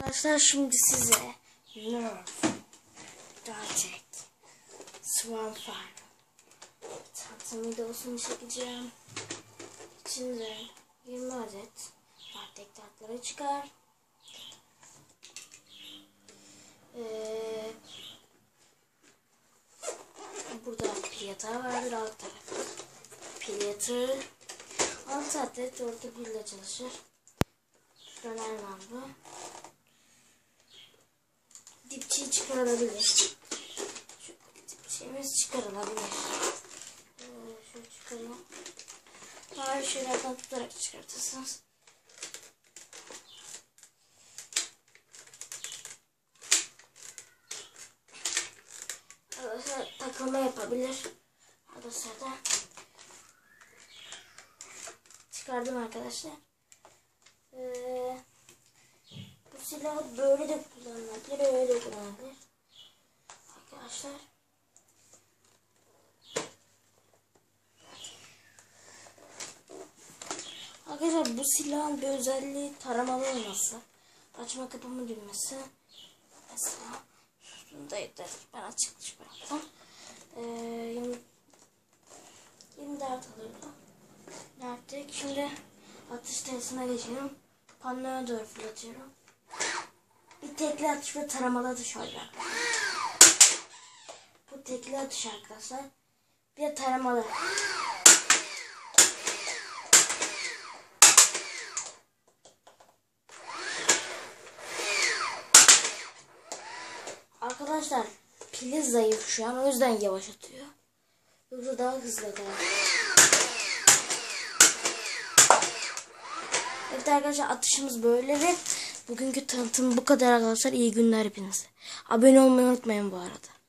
Arkadaşlar şimdi size Nerf, Dartek, Swan Farm tanıtım videosunu çekeceğim. İçinde 20 adet Dartek tatları çıkar. Ee, burada pil yatağı vardır alt tarafı. Pil yatağı 6 adet orta pille çalışır. Döner lamba. Dipçiyi çıkarılabilir. Şu dipçiğimiz çıkarılabilir. Ee, şöyle çıkarayım. Hayır şeylerden tutarak çıkartırsınız. Takılma yapabilir. Arkadaşlar da çıkardım arkadaşlar. Ee, silahı böyle de kullanılabilir, öyle de kullanılabilir. Arkadaşlar. Arkadaşlar bu silahın bir özelliği taramalı olması. Açma kapama düğmesi. Mesela şundaydı. Ben açık çıkarttım. Ee, 20, 24 alırdı. Nerede? Şimdi atış testine geçelim. Panoya doğru fırlatıyorum. Tekli atış ve taramalı atış olacak. Bu tekli atış arkadaşlar. Bir taramalı. Arkadaşlar pili zayıf şu an o yüzden yavaş atıyor. Yoksa daha hızlı atar. Evet arkadaşlar atışımız böyle ve bugünkü tanıtım bu kadar arkadaşlar. İyi günler hepinize. Abone olmayı unutmayın bu arada.